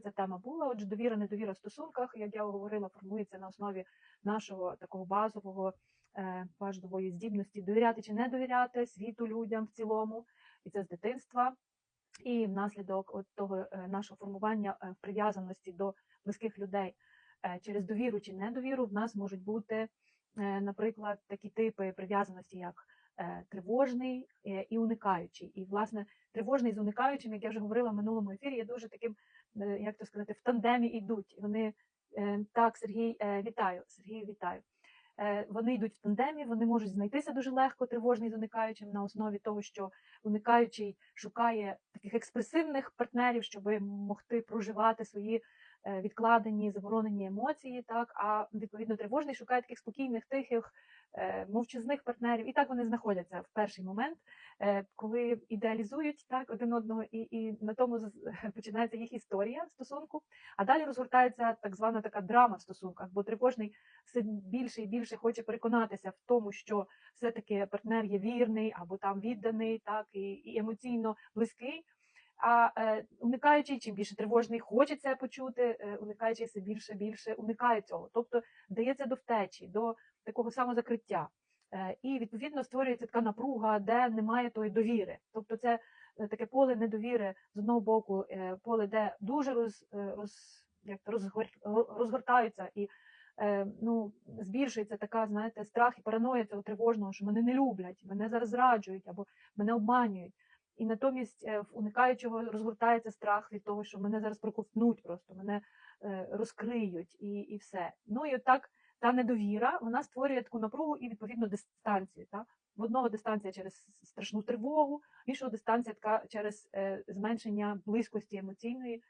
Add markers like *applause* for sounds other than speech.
Ця тема була. Отже, довіра, недовіра в стосунках, як я говорила, формується на основі нашого такого базового е, базової здібності довіряти чи не довіряти світу людям в цілому, і це з дитинства. І внаслідок от того е, нашого формування е, прив'язаності до близьких людей через довіру чи недовіру в нас можуть бути, наприклад, такі типи прив'язаності, як тривожний е, і уникаючий. І, власне, тривожний з уникаючим, як я вже говорила в минулому ефірі, є дуже таким, е, як то сказати, в тандемі йдуть. Вони е, так, Сергій, е, вітаю, Сергію, вітаю. Е, Вони йдуть в тандемі, вони можуть знайтися дуже легко, тривожний з уникаючим на основі того, що уникаючий шукає таких експресивних партнерів, щоб могти проживати свої е, відкладені, заборонені емоції. Так, а відповідно тривожний шукає таких спокійних, тихих, е, мовчазних партнерів. І так вони знаходяться в перший момент, е, коли ідеалізують так один одного, і, і на тому *laughs* починається їх історія стосунку. А далі розгортається так звана така драма в стосунках, бо тривожний все більше і більше хоче переконатися в тому, що все-таки партнер є вірний або там відданий, так і, і емоційно близький. А е, уникаючий, чим більше тривожний хоче це почути, е, уникаючий все більше більше уникає цього. Тобто вдається до втечі, до такого самозакриття. Е, і відповідно створюється така напруга, де немає тої довіри. Тобто, це е, таке поле недовіри з одного боку, е, поле, де дуже роз, е, роз, як то, розгор, розгортаються і е, ну, збільшується така, знаєте, страх і параноя цього тривожного, що мене не люблять, мене зараз зраджують або мене обманюють. І натомість е, в уникаючого розгортається страх від того, що мене зараз проковтнуть, просто мене е, розкриють і, і все. Ну і отак та недовіра вона створює таку напругу і відповідно дистанцію. Та? В одного дистанція через страшну тривогу, іншого дистанція така через е, зменшення близькості емоційної